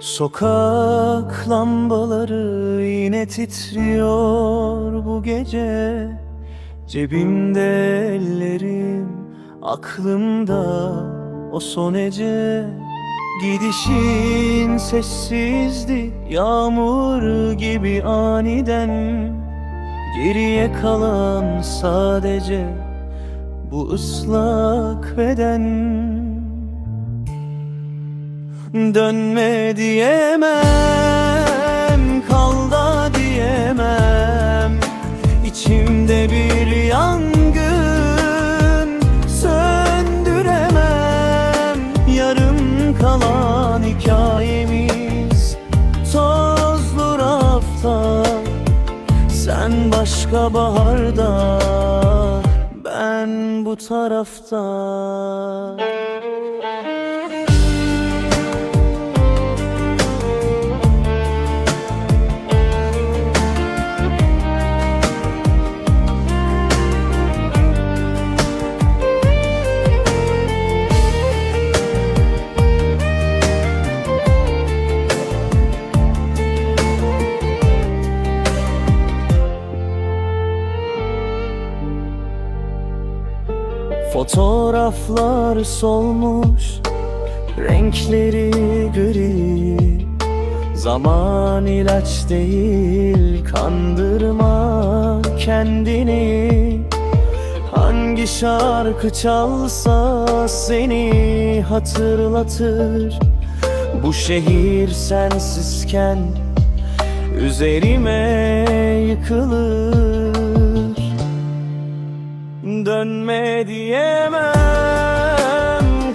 Sokak lambaları yine titriyor bu gece. Cebimde ellerim, aklımda o son ece. Gidişin sessizdi, yağmur gibi aniden. Geriye kalan sadece bu ıslak beden Dönme diyemem, kal da diyemem. İçimde bir yangın söndüremem. Yarım kalan hikayemiz tozlu rafta. Sen başka baharda, ben bu tarafta Fotoğraflar solmuş Renkleri gri. Zaman ilaç değil Kandırma kendini. Hangi şarkı çalsa Seni hatırlatır. Bu şehir sensizken Üzerime yıkılır Dönme diyemem,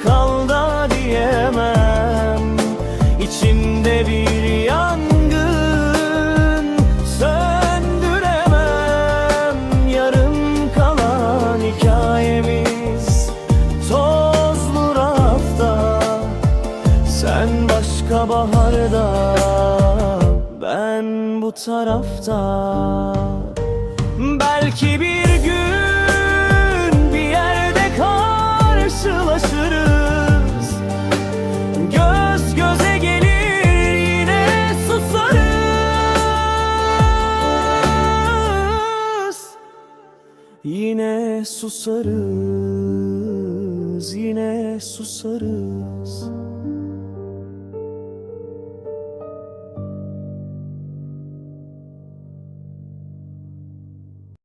kal da diyemem. İçimde bir yangın söndüremem. Yarım kalan hikayemiz tozlu rafta. Sen başka baharda, ben bu tarafta. Belki bir susarız, yine susarız